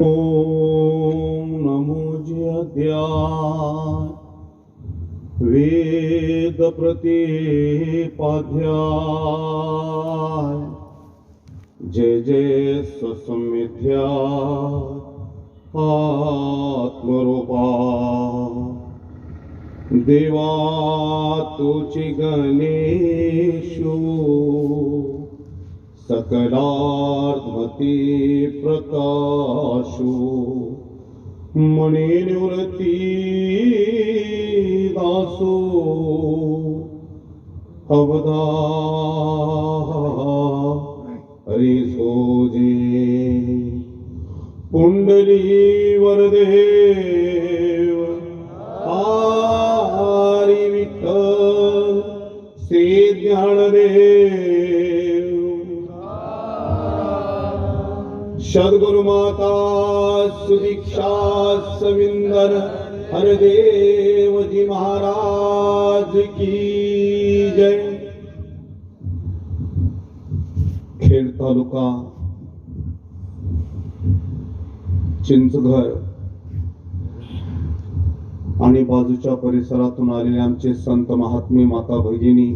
ॐ नमुज्यद्या वेद प्रतिपाध्या जय जयस्मिध्या आत्मरूपा। देवा तु चिगेशु सकलार्धमती प्रकाशो। मणे दासो। अवधा हरी सोजे पुंडली वरदे। सद्गुरु माता सुदीक्षा सविंदर हरदेवजी महाराज की जय। खेड तालुका चिंचघर आणि बाजूच्या परिसरातून आलेले आमचे संत महात्मे माता भगिनी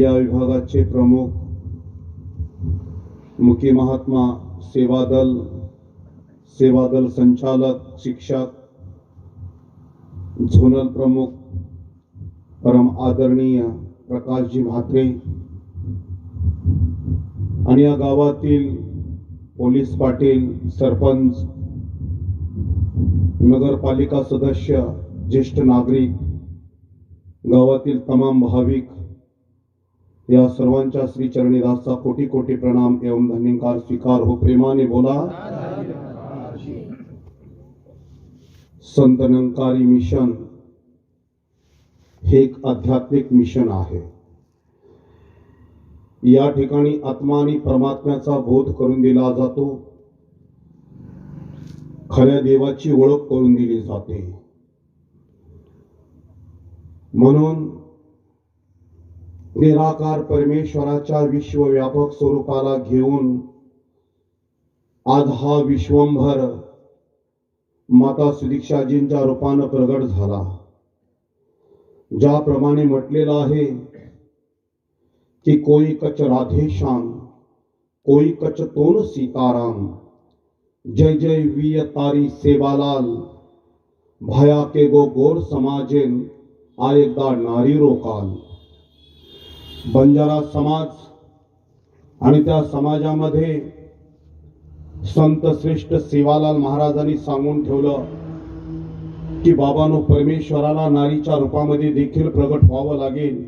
या विभागाचे प्रमुख मुखी महात्मा सेवा दल सेवा दल संचालक शिक्षक झोनल प्रमुख परम आदरणीय प्रकाशजी म्हात्रे आणि या गावातील पोलीस पाटील सरपंच नगरपालिका सदस्य ज्येष्ठ नागरिक गावातील तमाम भाविक या सर्वांच्या श्री चरणी दासचा कोटी कोटी प्रणाम एवं धन्यकार स्वीकार हो प्रेमाने बोला. संत मिशन हे एक आध्यात्मिक मिशन आहे. या ठिकाणी आत्मा आणि परमात्म्याचा बोध करून दिला जातो. खऱ्या देवाची ओळख करून दिली जाते. म्हणून निराकार परमेश्वराच्या विश्वव्यापक स्वरूपाला घेऊन आज हा विश्वंभर माता सुदीक्षाजींच्या रूपानं प्रगट झाला. ज्याप्रमाणे म्हटलेलं आहे की कोई कच राधे कोई कच तोन सीताराम जय जय वीय तारी सेवालाल भया के गो गोर समाजेन आयदा नारी रोकाल. बंजारा समाज आणि त्या समाजामध्ये संत श्रेष्ठ सेवालाल महाराजांनी सांगून ठेवलं की बाबानो परमेश्वराला नारीच्या रूपामध्ये देखील प्रगट व्हावं लागेल.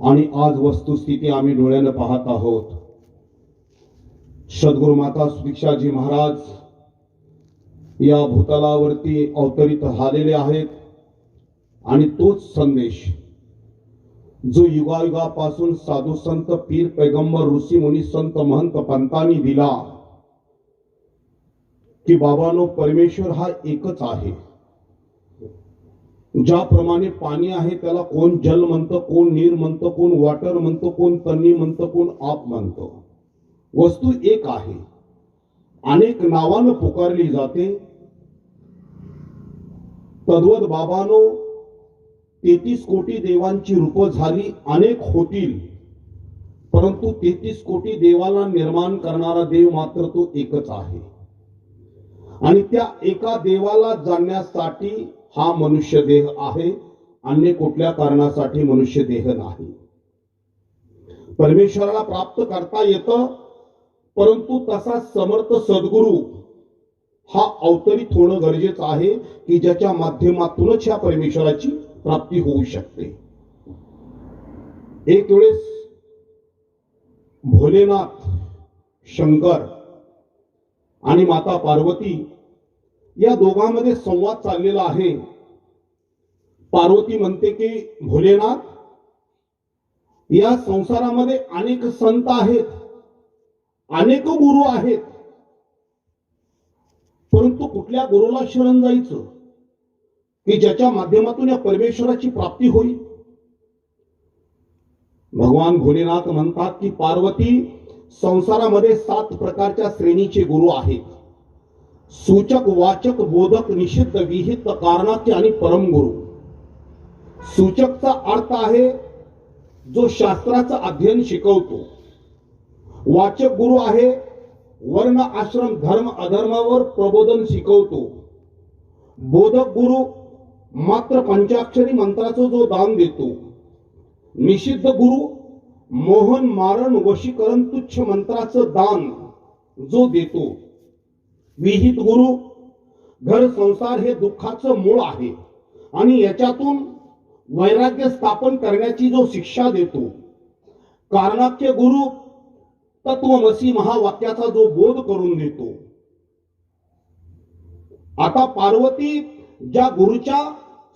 आणि आज वस्तुस्थिती आम्ही डोळ्यानं पाहत आहोत. सद्गुरु माता सुदीक्षाजी महाराज या भूतलावरती अवतरित झालेले आहेत. आणि तोच संदेश जो युगायुगापासून साधू संत पीर पैगंबर ऋषी मुनी संत महंत पंतांनी दिला की बाबानो परमेश्वर हा एकच आहे. ज्याप्रमाणे पाणी आहे त्याला कोण जल म्हणतं कोण नीर म्हणतं कोण वॉटर म्हणतं कोण तन्नी म्हणतं कोण आप म्हणतं. वस्तू एक आहे. अनेक नावानं पुकारली जाते. तद्वत बाबानो तेहतीस कोटी देवांची रूप झाली अनेक होतील. परंतु तेहतीस कोटी देवाला निर्माण करणारा देव मात्र तो एकच आहे. आणि त्या एका देवाला जाणण्यासाठी हा मनुष्य देह आहे अन्य कुठल्या कारणासाठी मनुष्य देह नाही. परमेश्वराला प्राप्त करता येतं परंतु तसा समर्थ सद्गुरू हा अवतरित होणं गरजेचं आहे की ज्याच्या माध्यमातूनच ह्या परमेश्वराची प्राप्ती होऊ शकते. एक वेळेस भोलेनाथ शंकर आणि माता पार्वती या दोघांमध्ये संवाद चाललेला आहे. पार्वती म्हणते की भोलेनाथ या संसारामध्ये अनेक संत आहेत. अनेक गुरु आहेत. परंतु कुठल्या गुरुला शरण जायचं? की ज्याच्या माध्यमातून या परमेश्वराची प्राप्ती होईल. भगवान भोलेनाथ म्हणतात की पार्वती संसारामध्ये सात प्रकारच्या श्रेणीचे गुरु आहेत. सूचक वाचक बोधक निषिद्ध विहित कारणाचे आणि परमगुरु सूचकचा अर्थ आहे जो शास्त्राचं अध्ययन शिकवतो. वाचक गुरु आहे वर्ण आश्रम धर्म अधर्मावर प्रबोधन शिकवतो. बोधक गुरु मात्र पंचाक्षरी मंत्राचा जो दान देतो निषिद्ध गुरु मोहन मारण वशीकरण तुच्छ मंत्राचं दान जो देतो विहित गुरु घर संसार हे दुःखाचं मूळ आहे आणि याच्यातून वैराग्य स्थापन करण्याची जो शिक्षा देतो कारणाख्य गुरु तत्वमसी महावाक्याचा जो बोध करून देतो. आता पार्वती ज्या गुरुच्या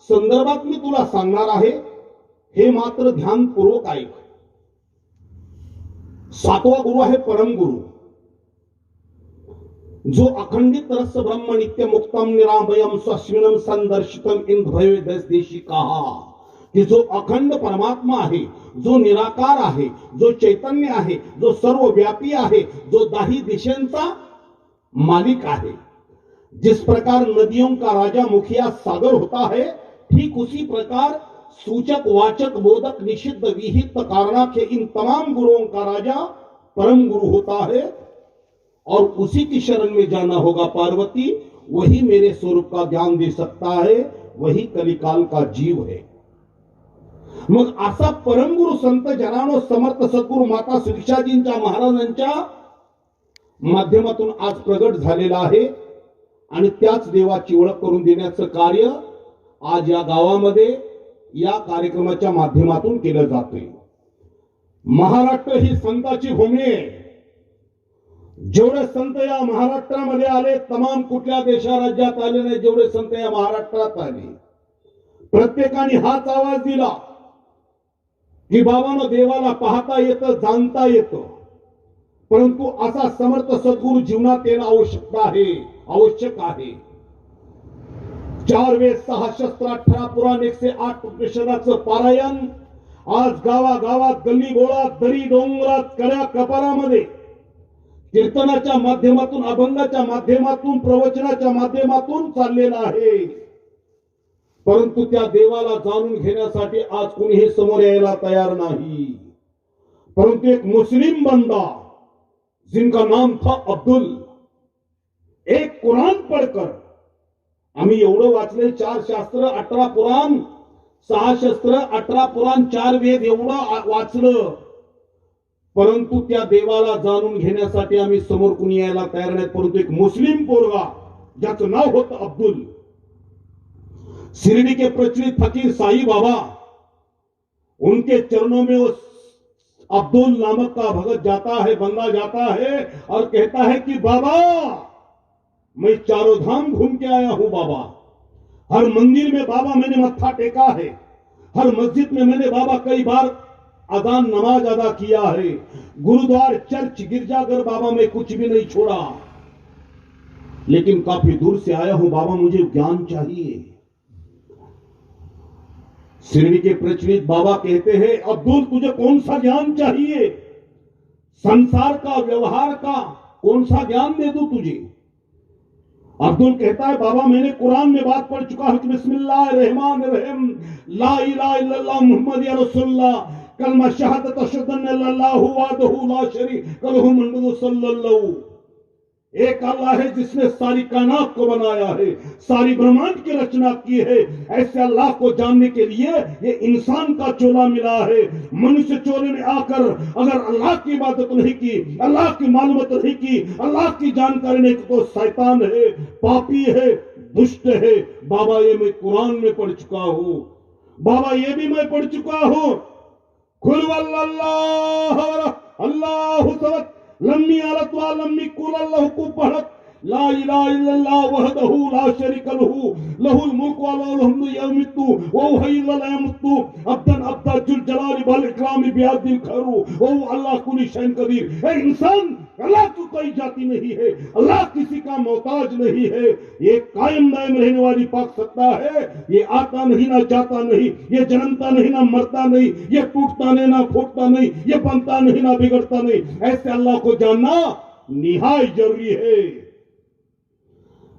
संदर्भात मी तुला सांगणार आहे हे मात्र ध्यानपूर्वक ऐक. सातवा गुरु आहे परम गुरु जो अखंडित रस ब्रह्म नित्य मुक्तम निरामयम स्वस्मिनम संदर्शितम इंद्रय दस देशी कहा की जो अखंड परमात्मा आहे जो निराकार आहे जो चैतन्य आहे जो सर्वव्यापी आहे जो दाही दिशेंचा मालिक आहे. जिस प्रकार नदियों का राजा मुखिया सागर होता है, ठीक उसी प्रकार सूचक, वाचक, बोधक, निषिद्ध, विहित कारणा के इन तमाम गुरुओं का राजा परम गुरु होता है। और उसी की शरण में जाना होगा पार्वती, वही मेरे स्वरूप का ज्ञान दे सकता है, वही कलिकाल का जीव है। मग असा परमगुरु संत जनानो, समर्थ सद्गुरु माता सुदीक्षाजींच्या महाराजांच्या माध्यमातून आज प्रगट झालेला आहे. आणि त्याच देवाची ओळख करून देण्याचं कार्य आज या गावामध्ये या कार्यक्रमाच्या माध्यमातून केलं जातोय. महाराष्ट्र ही संताची भूमी आहे. जेवढे संत या महाराष्ट्रामध्ये आले तमाम कुठल्या देशा राज्यात आले नाही जेवढे संत या महाराष्ट्रात आले. प्रत्येकाने हाच आवाज दिला की बाबानं देवाला पाहता येतं जाणता येतं. परंतु असा समर्थ सद्गुरु जीवनात येणं आवश्यकता आहे. आवश्यक आहे. चार वेद सहा शस्त्र अठरा पुराण एकशे आठ उपनिषदाचं पारायण आज गावा गावात गल्ली गोळात दरी डोंगरात कड्या कपारामध्ये कीर्तनाच्या माध्यमातून अभंगाच्या माध्यमातून प्रवचनाच्या माध्यमातून चाललेला आहे. परंतु त्या देवाला जाणून घेण्यासाठी आज कोणीही समोर यायला तयार नाही. परंतु एक मुस्लिम बंदा जिनका नाम था अब्दुल एक कुराण पडकर आम्ही एवढं वाचले चार शास्त्र अठरा पुराण सहा शस्त्र अठरा पुराण चार वेद एवढं वाचलं. परंतु त्या देवाला जाणून घेण्यासाठी आम्ही समोर कुणी यायला तयार नाही परंतु एक मुस्लिम पोरगा ज्याचं नाव होतं अब्दुल शिरडी के प्रचलित फकीर साई बाबा उनके चरणों में उस अब्दुल नामक का भगत जाता है बंदा जाता है और कहता है कि बाबा मैं चारों धाम घूम के आया हूँ बाबा। हर मंदिर में बाबा मैंने मत्था टेका है। हर मस्जिद में मैंने बाबा कई बार अजान नमाज़ अदा किया है। गुरुद्वार, चर्च, गिरजाघर बाबा में कुछ भी नहीं छोड़ा। लेकिन काफ़ी दूर से आया हूँ, बाबा मुझे ज्ञान चाहिए। शिरडी के प्रचलित बाबा कहते हैं, अब्दुल, तुझे कौन सा ज्ञान चाहिए? संसार का, व्यवहार का, कौन सा ज्ञान दे दूँ तुझे? अब्दुल कहता है, बाबा, मैंने कुरान में बात पढ़ चुका हूँ कि बिस्मिल्लाह रहमान रहीम, ला इलाहा मुहम्मद या रसूलुल्लाह, कलमा शहादत अशहदु अन्न लल्लाहु वहदहु ला शरीक लहु मुहम्मद सल्लल्लाहु एक अल्लाह है जिसने सारी कायनात को बनाया है, सारी ब्रह्मांड की रचना की है। ऐसे अल्लाह को जानने के लिए ये इंसान का चोला मिला है। मनुष्य चोले में आकर अगर अल्लाह की इबादत नहीं की, अल्लाह की मालूमत नहीं की, अल्लाह की जानकारी नहीं तो शैतान है, पापी है, दुष्ट है। बाबा ये मैं कुरान में पढ़ चुका हूँ। बाबा ये भी मैं पढ़ चुका हूँ। खुल वल्लाह अल्लाह समद लम्मी आलत वा लम्मी कुल अल्लाह को ला इलाहा इल्लल्लाह वहदहू ला शरीक लहू, लहुल मुल्क व लहुल हम्दु यौमित्तु व हय्युल ला यमुत्तु अब्दन अब्दा जुल जलाली वल इकरामी बियादिल खरू, ओ अल्लाह कुली शैन कबीर, ए अल्लाह की कोई जाति नहीं है, अल्लाह किसी का मोहताज नहीं है, ये कायम दायम रहने वाली पाक सत्ता है, ये आता नहीं ना जाता नहीं, ये जन्मता नहीं ना मरता नहीं, ये टूटता नहीं ना फूटता नहीं, ये बनता नहीं ना बिगड़ता नहीं, ऐसे अल्लाह को जानना निहाय ज़रूरी है।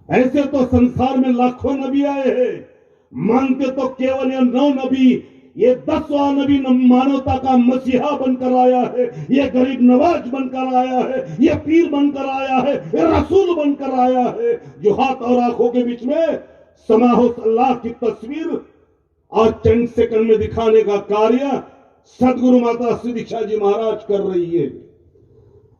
ऐसे तो संसार में लाखों नबी आए हैं। मानते तो केवल ये नौ नबी, ये दसवा नबी मानवता का मसीहा बनकर आया है, ये गरीब नवाज़ बनकर आया है, ये पीर बनकर आया है, ये रसूल बनकर आया है। जो हाथ और आँखों के बीच में समा हो अल्लाह की तस्वीर और चंद सेकंड में दिखाने का कार्य सदगुरु माता श्री दीक्षा जी महाराज कर रही है।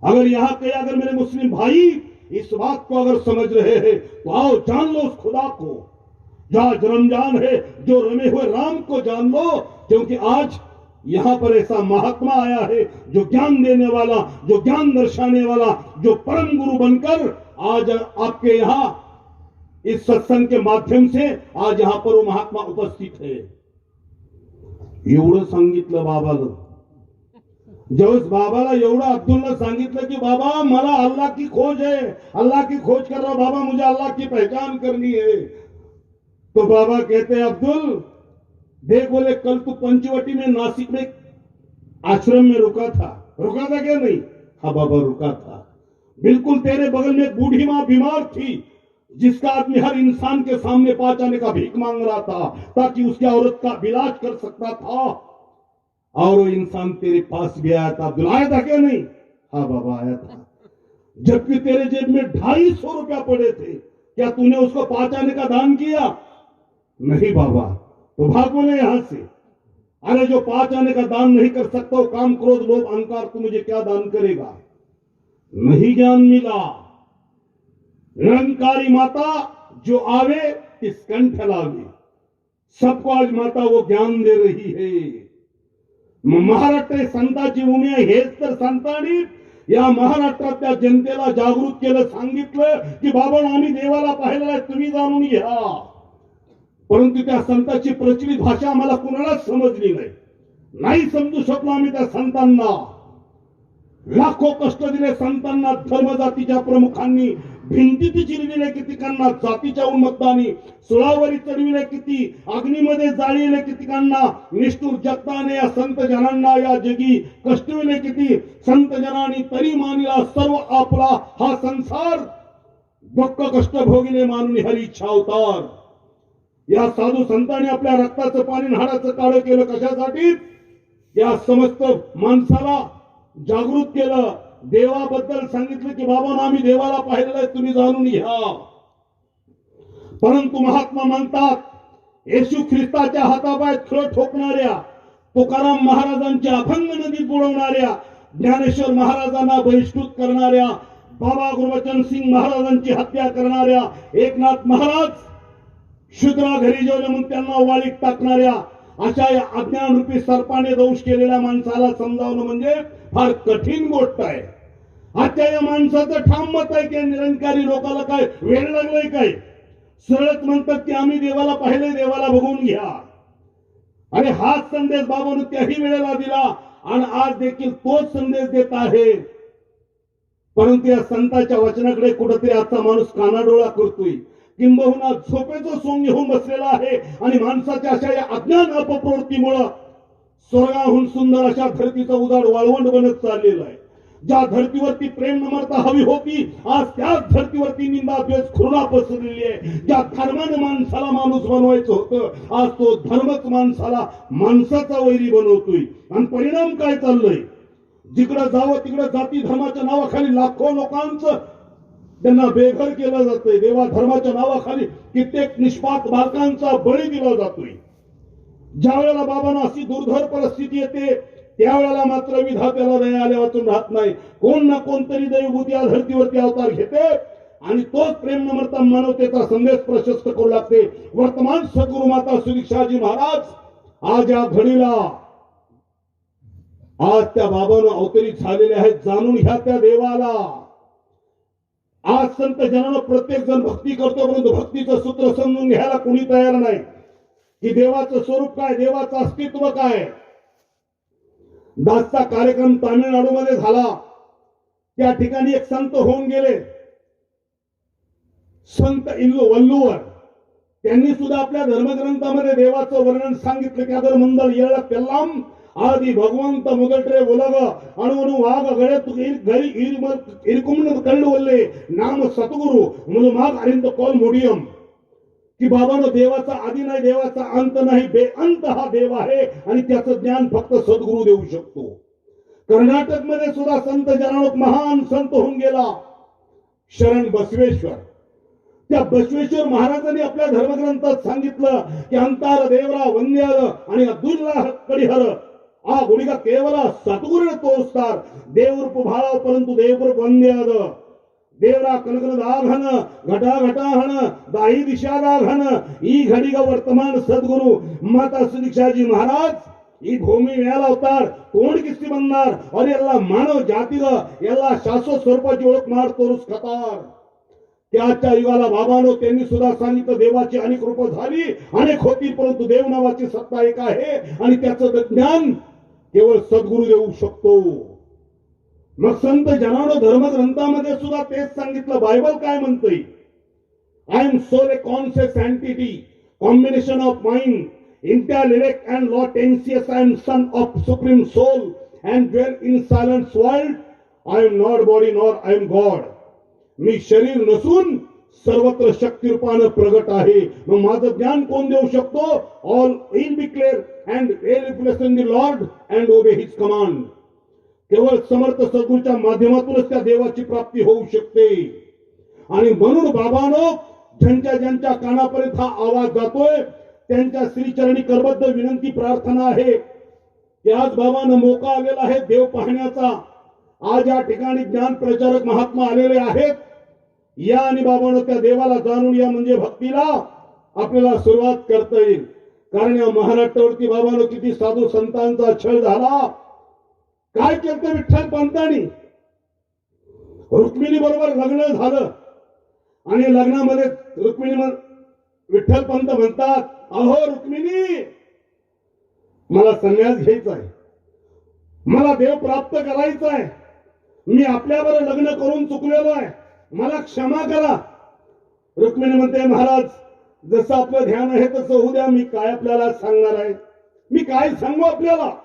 अगर यहाँ के अगर मेरे मुस्लिम भाई इस बात को अगर समझ रहे हैं तो आओ जान लो उस खुदा को। जो आज रमज़ान है, जो रमे हुए राम को जान लो, क्योंकि आज यहाँ पर ऐसा महात्मा आया है, जो ज्ञान देने वाला, जो ज्ञान दर्शाने वाला, जो परम गुरु बनकर आज आपके यहाँ, इस सत्संग के माध्यम से आज यहाँ पर वो महात्मा उपस्थित है। एवढं सांगितलं बाबाला ज्यावेळेस बाबाला एवढं अब्दुलला सांगितलं की, बाबा, मला अल्लाह की खोज है अल्लाह की खोज कर रहा बाबा, मुझे अल्लाह की पहचान करनी है. तो बाबा कहते, अब्दुल, देख बोले, कल तू पंचवटी में नासिक में आश्रम में रुका था. रुका था क्या नहीं? हाँ बाबा, रुका था। बिल्कुल तेरे बगल में बूढ़ी माँ बीमार थी, जिसका आदमी हर इंसान के सामने पाँच आने का भीख मांग रहा था, ताकि उसकी औरत का इलाज कर सकता था। और वो इंसान तेरे पास भी आया था अब्दुल आया था क्या नहीं? हाँ बाबा, आया था। जबकि तेरे जेब में ढाई सौ रुपया पड़े थे। क्या तूने उसको पहुँचाने का दान किया? नहीं बाबा तो भाग बोले यहाँ से। अरे, जो पाँच आने का दान नहीं कर सकता, वो काम क्रोध, लोभ, अहंकार, तू मुझे क्या दान करेगा? नहीं ज्ञान मिला। निरंकारी माता जो आवे तिस कंठ लावे सबको आज माता वो ज्ञान दे रही है। महाराष्ट्र हे संतांची भूमी आहे हेच तर संतांनी या महाराष्ट्रातल्या जनतेला जागृत केलं सांगितलं की बाबा आम्ही देवाला पाहिलेला आहे, तुम्ही जाणून घ्या. परंतु त्या संतांची प्रचलित भाषा आम्हाला कुणालाच समजली नाही. नाही समजू शकलो आम्ही त्या संतांना. लाखो कष्ट दिले संतांना धर्मजातीच्या प्रमुखांनी. भिंतीत चिरविले कितीकांना जातीच्या उन्मत्तानी सुळावरी चढविले किती अग्नीमध्ये जाळीले कितीकांना निष्ठूर जगताने या संत जनांना या जगी कष्टविले किती संत जनानी तरी मानिला सर्व आपला हा संसार. दुःख कष्ट भोगिले मानून हरी इच्छा अवतार या साधू संतांनी आपल्या रक्ताचं पाणी हाडाचं काळं केलं कशासाठी? या समस्त माणसाला जागृत केलं. देवाबद्दल सांगितलं की बाबा आम्ही देवाला पाहिलेलं आहे तुम्ही जाणून घ्या. परंतु महात्मा म्हणतात येशू ख्रिस्ताच्या हातापाय खळ ठोकणाऱ्या तुकाराम महाराजांच्या अभंग नदीत बुडवणाऱ्या ज्ञानेश्वर महाराजांना बहिष्कृत करणाऱ्या बाबा गुरुवचन सिंग महाराजांची हत्या करणाऱ्या एकनाथ महाराज शुद्रा घरी जेवले म्हणून त्यांना वाळीत टाकणाऱ्या अशा या अज्ञानरूपी सर्पाने दोष केलेल्या माणसाला समजावणं म्हणजे फार कठीण गोष्ट आहे. आता या माणसाचं ठाम मत आहे की निरंकारी लोकाला काय वेळ लागलाय काय? सरळच म्हणतात की आम्ही देवाला पाहिले देवाला बघून घ्या. आणि हाच संदेश बाबानं त्याही वेळेला दिला. आणि आज देखील तोच संदेश देत आहे. परंतु या संताच्या वचनाकडे कुठेतरी आजचा माणूस कानाडोळा करतोय. किंबहुना झोपेचं सोंग घेऊन बसलेला आहे. आणि माणसाच्या अशा या अज्ञान अपप्रवृत्तीमुळं स्वर्गाहून सुंदर अशा धरतीचा उदाड वाळवंट बनत चाललेला आहे. ज्या धर्तीवरती प्रेम नम्रता हवी होती आज त्याच धर्तीवरती निंदा द्वेष खुर्णा पसरलेली आहे. ज्या धर्माने माणसाला माणूस बनवायचं होतं आज तो धर्मच माणसाला माणसाचा वैरी बनवतोय. आणि परिणाम काय चाललंय? जिकडं जावं तिकडं जाती धर्माच्या नावाखाली लाखो लोकांचं त्यांना बेघर केलं जातंय. देवा धर्माच्या नावाखाली कित्येक निष्पाप बालकांचा बळी दिला जातोय. ज्या वेळेला बाबांना अशी दुर्धर परिस्थिती येते त्यावेळेला मात्र विधात्याला दया आल्या वाचून राहत नाही. कोण ना कोणतरी दैवभूती या धर्तीवरती अवतार घेते आणि तोच प्रेम नम्रता मानवतेचा संदेश प्रशस्त करू लागते. वर्तमान सद्गुरु माता सुदीक्षाजी महाराज आज या घडीला आज त्या बाबानं अवतरित झालेले आहेत. जाणून घ्या त्या देवाला. आज संत जनानं प्रत्येक जण भक्ती करतो परंतु भक्तीचं सूत्र समजून घ्यायला कुणी तयार नाही. की देवाचं स्वरूप काय? देवाचं अस्तित्व काय? दासचा कार्यक्रम तामिळनाडूमध्ये झाला. त्या ठिकाणी एक संत होऊन गेले. संत इल्लू वल्लूवर. त्यांनी सुद्धा आपल्या धर्मग्रंथामध्ये देवाचं वर्णन सांगितलं की आदर मंदल येळ पेल्लाम आदि भगवंत मुगटरे उलग अणु वाघ गळे घरी इरकुंड कर्ण बोलले नाम सतगुरु मुलमाग अरिंद कौल मोडियम. की बाबानं देवाचा आधी नाही देवाचा अंत नाही बेअंत हा देव आहे आणि त्याचं ज्ञान फक्त सद्गुरु देऊ शकतो. कर्नाटकमध्ये सुद्धा संत जनावत महान संत होऊन गेला. शरण बसवेश्वर. त्या बसवेश्वर महाराजांनी आपल्या धर्मग्रंथात सांगितलं की अंतार देवरा वंद्यार आणि अद्वैला कडिहर. हा गुणिका केवळ सद्गुरु तोचतात देवरूप भाव परंतु देवरूप वंद्यार ದೇವರ ಕನಕನದಾಘನ ಘಟ ಘಟಾಹಣ ಬಾಯಿ ದಿಶಾದಾಘನ ಈ ಘಡಿಗ ವರ್ತಮಾನ ಸದ್ಗುರು ಮಾತಾ ಸುದೀಕ್ಷಾಜಿ ಮಹಾರಾಜ್ ಈ ಭೂಮಿ ಮೇಲೆ ಅವತಾರ ಕೋಣ ಕಿಸ್ತಿ ಅವರೆಲ್ಲ ಮಾನವ ಜಾತಿಗ ಎಲ್ಲ ಶಾಶ್ವत स्वरूपाची ओळख मार तोरुस कतार त्याच्या युगाला बाबानो त्यांनी सुद्धा सांगितलं देवाची अनेक रूप झाली अनेक होती परंतु देवनावाची सत्ता एक आहे आणि त्याचं ज्ञान केवळ सद्गुरु देऊ शकतो मग संत जनानो धर्मग्रंथामध्ये सुद्धा तेच सांगितलं. बायबल काय म्हणतंय? I am soul a conscious entity combination of mind intellect and latencies I am son of supreme soul and dwell in silence world I am not body nor I am God मी शरीर नसून सर्वत्र शक्तिरूपानं प्रगट आहे. मग माझं ज्ञान कोण देऊ शकतो? All in be clear and replace in the Lord and obey his command केवळ समर्थ सद्गुरूच्या माध्यमातूनच त्या देवाची प्राप्ती होऊ शकते. आणि म्हणून बाबानो ज्यांच्या ज्यांच्या कानापर्यंत हा आवाज जातोय त्यांच्या श्रीचरणी करबद्ध विनंती प्रार्थना आहे. त्याच बाबानं मोका आलेला आहे देव पाहण्याचा. आज या ठिकाणी ज्ञान प्रचारक महात्मा आलेले आहेत. या आणि बाबानं त्या देवाला जाणून या म्हणजे भक्तीला आपल्याला सुरुवात करता येईल. कारण या महाराष्ट्रावरती बाबानं किती साधू संतांचा छळ झाला. काय केलं विठ्ठल पंतांनी. रुक्मिणी बरोबर लग्न झालं. आणि लग्नामध्ये रुक्मिणी विठ्ठल पंत म्हणतात अहो रुक्मिणी मला संन्यास घ्यायचा आहे. मला देव प्राप्त करायचा आहे. मी आपल्यावर लग्न करून चुकलेलो आहे. मला क्षमा करा. रुक्मिणी म्हणते महाराज जसं आपलं ध्यान आहे तसं होऊ द्या. मी काय आपल्याला सांगणार आहे? मी काय सांगू आपल्याला?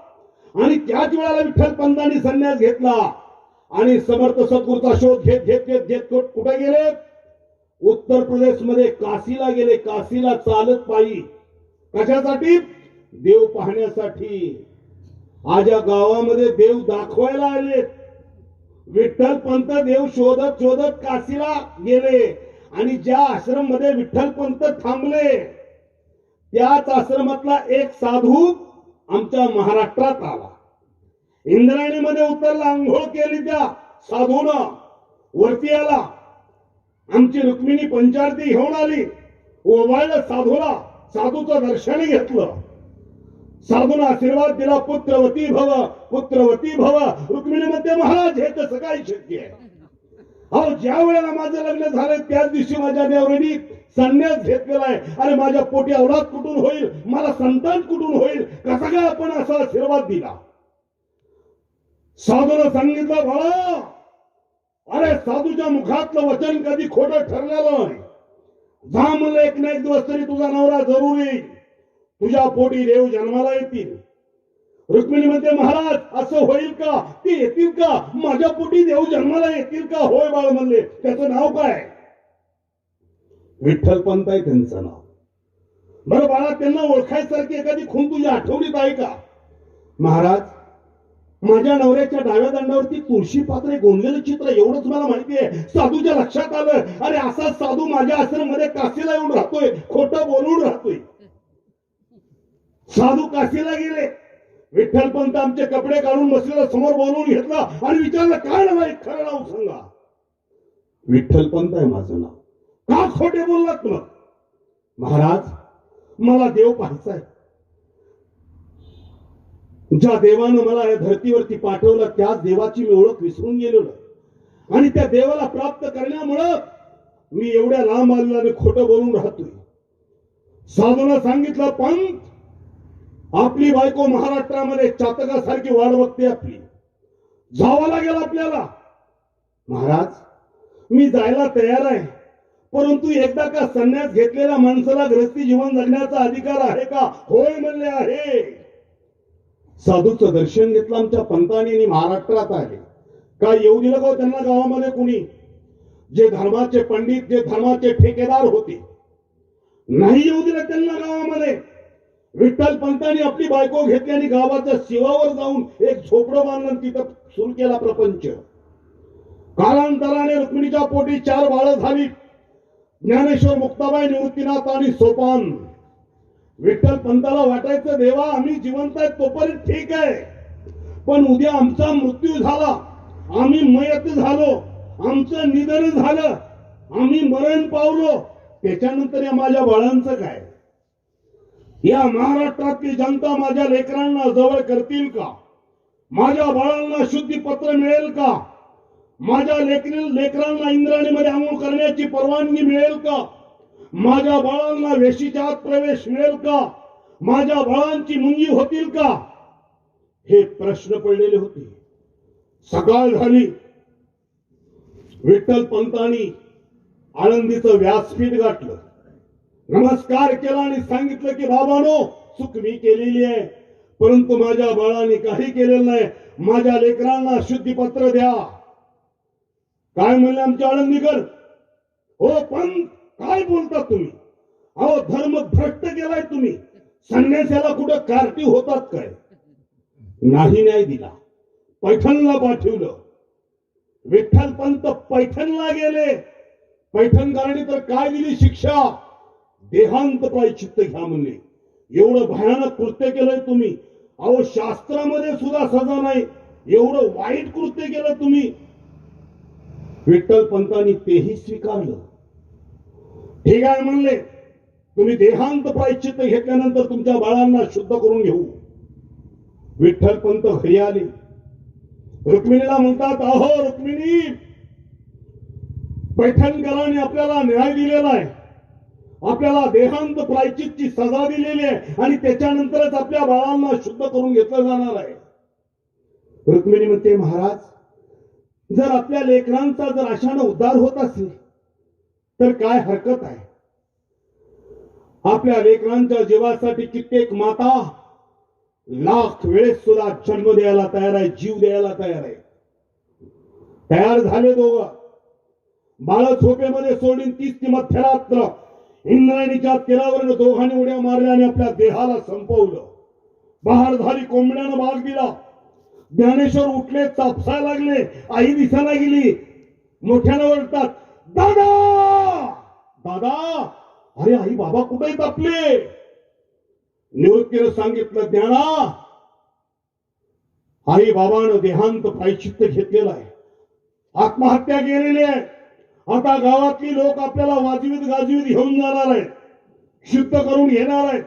आणि त्याच वेळेला विठ्ठल पंतांनी संन्यास घेतला. आणि समर्थ सद्गुरूचा शोध घेत घेत घेत घेत कुठे गेले? उत्तर प्रदेशमध्ये काशीला गेले. काशीला चालत पायी. कशासाठी? देव पाहण्यासाठी. आज या गावामध्ये देव दाखवायला आले. विठ्ठल पंत देव शोधत शोधत काशीला गेले. आणि ज्या आश्रममध्ये विठ्ठल पंत थांबले त्याच आश्रमातला एक साधू आमच्या महाराष्ट्रात आला. इंद्रायणीमध्ये उतरला आंघोळ केली त्या साधूनं. वरती आला. आमची रुक्मिणी पंचारती घेऊन आली. ओवाळलं साधूला. साधूचं दर्शन घेतलं. साधून आशीर्वाद दिला पुत्रवती भव पुत्रवती भव. रुक्मिणीमध्ये महाराज हे तसं काही शक्य आहे. अहो ज्या वेळेला माझं लग्न झालं त्याच दिवशी माझ्या देवरेनी संन्यास घेतलेला आहे. अरे माझ्या पोटी अवलाद कुठून होईल? मला संतान कुठून होईल? कसा काय आपण असा आशीर्वाद दिला? साधूनं सांगितलं बाळा अरे साधूच्या मुखातलं वचन कधी खोट ठरलेलं नाही. जा म्हणलं एक ना एक दिवस तरी तुझा नवरा जरूर. येईल तुझ्या पोटी देव जन्माला येतील. रुक्मिणी म्हणते महाराज असं होईल का? ते येतील का? माझ्या पोटी देव जन्माला येतील का? होय बाळ म्हणले. त्याचं नाव काय? विठ्ठलपंत आहे त्यांचं नाव. बरं बाळा त्यांना ओळखायसारखी एखादी खून तुझ्या आठवणीत आहे का? महाराज माझ्या नवऱ्याच्या डाव्या दंडावरती तुळशी पात्रे गोंदलेलं चित्र एवढंच मला माहिती आहे? साधूच्या लक्षात आलं. अरे असा साधू माझ्या आश्रममध्ये काशीला येऊन राहतोय. खोटं बोलून राहतोय. साधू काशीला गेले. विठ्ठलपंत आमचे कपडे काढून बसलेला समोर बोलवून घेतला आणि विचारलं काय नाव खरं नाव सांगा. विठ्ठलपंत आहे माझं नाव. का खोटे बोललात मग महाराज मला देव पाहायचा आहे. ज्या देवानं मला या धर्तीवरती पाठवलं त्याच देवाची मी ओळख विसरून गेलेलो आणि त्या देवाला प्राप्त करण्यामुळं मी एवढ्या लांब आलेल्याने खोटं बोलून राहतोय. साधूला सांगितलं पंत आपली बायको महाराष्ट्रामध्ये चातकासारखी वाढ बघते आपली. जावं लागेल आपल्याला. महाराज मी जायला तयार आहे. परंतु एकदा का संन्यास घेतलेल्या माणसाला ग्रस्ती जीवन जगण्याचा अधिकार आहे का? होय म्हणले आहे. साधूचं दर्शन घेतलं आमच्या पंतांनी महाराष्ट्रात आहे. काय येऊ दिलं का हो त्यांना गावामध्ये कुणी? जे धर्माचे पंडित जे धर्माचे ठेकेदार होते. नाही येऊ दिलं त्यांना गावामध्ये. विठ्ठल पंतांनी आपली बायको घेतली आणि गावाच्या शिवावर जाऊन एक झोपडं बांधलं तिथं सुरू केला प्रपंच. कालांतराने रुक्मिणीच्या पोटी चार बाळं झाली. ज्ञानेश्वर मुक्ताबाई निवृत्तीनाथ आणि सोपान. विठ्ठल पंताला वाटायचं देवा आम्ही जिवंत आहे तोपर्यंत ठीक आहे. पण उद्या आमचा मृत्यू झाला. आम्ही मयत झालो. आमचं निधन झालं. आम्ही मरण पावलो. त्याच्यानंतर या माझ्या बाळांचं काय? या महाराष्ट्रातली जनता माझ्या लेकरांना जवळ करतील का? माझ्या बाळांना शुद्धी पत्र मिळेल का? माझ्या लेकरी लेकरांना इंद्राणीमध्ये आंघोळ करण्याची परवानगी मिळेल का? माझ्या बाळांना वेशीच्या आत प्रवेश मिळेल का? माझ्या बाळांची मुंगी होतील का? हे प्रश्न पडलेले होते. सकाळ झाली. विठ्ठल पंतांनी आळंदीचं व्यासपीठ गाठलं. नमस्कार केला आणि सांगितलं की बाबानो चूक मी केलेली आहे. परंतु माझ्या बाळाने काही केलेलं नाही. माझ्या लेकरांना शुद्धीपत्र द्या. काय म्हणले आमच्या आळंदीकर? हो पण काय बोलता तुम्ही? अहो धर्म भ्रष्ट केलाय तुम्ही. संन्यासाला कुठं कार्टी होतात काय? नाही न्याय दिला. पैठणला पाठवलं. विठ्ठल पंत पैठणला गेले. पैठणकरांनी तर काय दिली शिक्षा? देहांत प्रायचित्त घ्या म्हणले. एवढं भयानक कृत्य केलंय तुम्ही. अहो शास्त्रामध्ये सुद्धा सजा नाही. एवढं वाईट कृत्य केलं तुम्ही. विठ्ठल पंतांनी तेही स्वीकारलं. ठीक आहे म्हणले तुम्ही देहांत प्रायश्चित घेतल्यानंतर तुमच्या बाळांना शुद्ध करून घेऊ. विठ्ठल पंत घरी आले. रुक्मिणीला म्हणतात अहो रुक्मिणी पैठणकरांनी आपल्याला न्याय दिलेला आहे. आपल्याला देहांत प्रायचितची सजा दिलेली आहे आणि त्याच्यानंतरच आपल्या बाळांना शुद्ध करून घेतलं जाणार आहे. रुक्मिणी म्हणते महाराज जर आपल्या लेकरांचा जर अशानं उद्धार होत असेल तर काय हरकत आहे? आपल्या लेकरांच्या जीवासाठी कित्येक माता लाख वेळेस सुद्धा जन्म द्यायला तयार आहे जीव द्यायला तयार आहे. तयार झाले दोघं. बाळ झोपेमध्ये सोडून तीच ती मध्यरात्र इंद्रायणीच्या तीरावर दोघांनी उड्या मारल्या आणि आपल्या देहाला संपवलं. बाहेर झाली कोंबड्यानं भाग दिला. ज्ञानेश्वर उठले चापसायला लागले आई दिसायला गेली. मोठ्यानं ओरडतात दादा! दादा! अरे आई बाबा कुठे तापले? निवृत्तीनं सांगितलं ज्ञाना आई बाबानं देहांत प्रायचित्त घेतलेलं आहे. आत्महत्या केलेली आहे. आता गावातली लोक आपल्याला वाजवीत गाजवीत घेऊन जाणार आहेत. शुद्ध करून घेणार आहेत.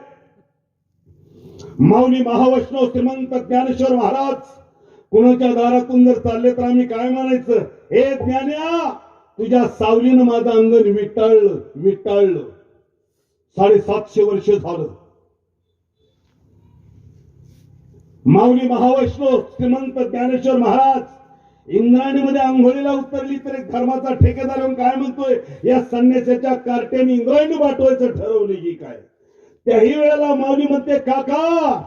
माऊली महावैष्णव श्रीमंत ज्ञानेश्वर महाराज कुणाच्या दारातून जर चालले तर आम्ही काय म्हणायचं? हे ज्ञान्या तुझ्या सावलीनं माझं अंगण विटाळलं विटाळलं. साडेसातशे वर्ष झालं. माऊली महावैष्णव श्रीमंत ज्ञानेश्वर महाराज इंद्रायणीमध्ये आंघोळीला उतरली तर एक धर्माचा ठेकेदार येऊन काय म्हणतोय? या संन्यासाच्या कार्ट्याने इंद्रायणी पाठवायचं ठरवले की काय? त्याही वेळेला माऊली म्हणते काका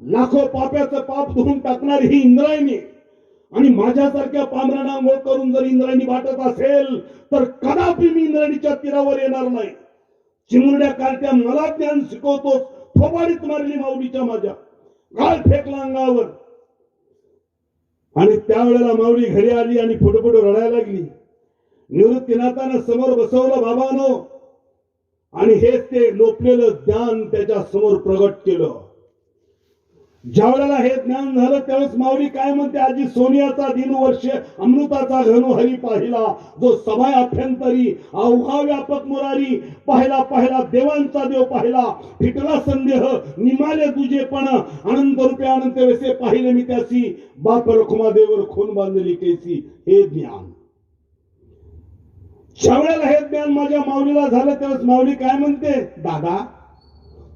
लाखो पाप्याचं पाप धुवून टाकणारी ही इंद्रायणी. आणि माझ्यासारख्या पांढऱ्यानं आंघोळ करून जर इंद्रायणी वाटत असेल तर कदापि मी इंद्रायणीच्या तीरावर येणार नाही. चिमुरड्या कार्ट्या मला ज्ञान शिकवतोस फोबाडीत मारली माऊलीच्या माझ्या. गाळ फेकला अंगावर. आणि त्यावेळेला माऊली घरी आली आणि फुटफुट रडायला लागली. निवृत्तीनाथानं समोर बसवलं बाबानो. आणि हेच ते लोपलेलं ज्ञान त्याच्यासमोर प्रगट केलं. ज्या वेळेला हे ज्ञान झालं त्यावेळेस माऊली काय म्हणते? आजी सोनियाचा दिन वर्ष अमृताचा घनु हरी पाहिला जो समय अभ्यंतरी अवघा व्यापक मुरारी पाहिला पाहिला देवांचा देव पाहिला. फिटला संदेह निमाले तुझेपण आनंद अनंत रुपये अनंत वेसे पाहिले मी त्यासी. बाप रखुमा देवर खून बांधलेली कैसी हे ज्ञान. ज्यावेळेला हे ज्ञान माझ्या माऊलीला झालं त्यावेळेस माऊली काय म्हणते? दादा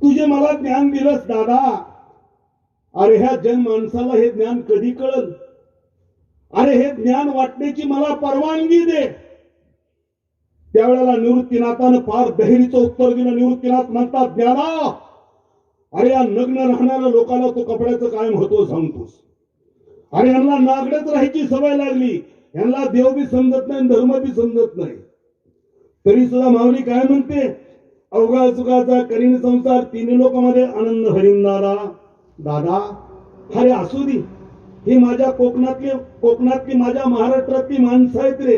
तुझे मला ज्ञान दिलंस दादा. अरे ह्या जन माणसाला हे ज्ञान कधी कळल? अरे हे ज्ञान वाटण्याची मला परवानगी दे. त्यावेळेला निवृत्तीनाथानं फार दहेरीचं उत्तर दिलं. निवृत्तीनाथ म्हणतात ज्ञाना अरे या नग्न राहणाऱ्या लोकांना तो कपड्याचं काय होतो सांगतोस. अरे यांना नागडच राहायची सवय लागली. यांना देव बी समजत नाही धर्म बी समजत नाही. तरी सुद्धा माऊली काय म्हणते? अवघा चुकाचा करीन संसार तिन्ही लोकांमध्ये आनंद हरिंदारा. दादा अरे असू दे. ही माझ्या कोकणातली कोकणातली माझ्या महाराष्ट्रातली माणसं आहेत रे.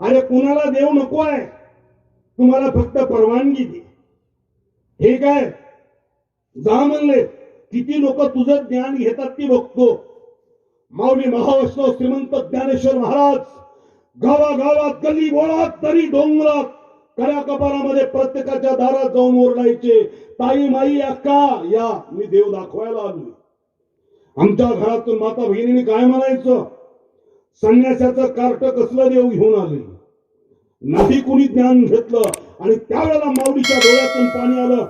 अरे कुणाला देव नको आहे? तुम्हाला फक्त परवानगी दे. हे काय जा म्हणले. किती लोक तुझं ज्ञान घेतात ती बघतो. माऊली महावैष्णव श्रीमंत ज्ञानेश्वर महाराज गावागावात गली बोळात तरी डोंगरात कड्या कपारामध्ये प्रत्येकाच्या दारात जाऊन ओरडायचे ताई माई अक्का या मी देव दाखवायला आलो आमच्या घरातून माता भगिनीने काय म्हणायचं? संन्यासाचं कार्ट कसलं देव घेऊन आले? नाही कुणी ज्ञान घेतलं आणि त्यावेळेला माऊलीच्या डोळ्यातून पाणी आलं.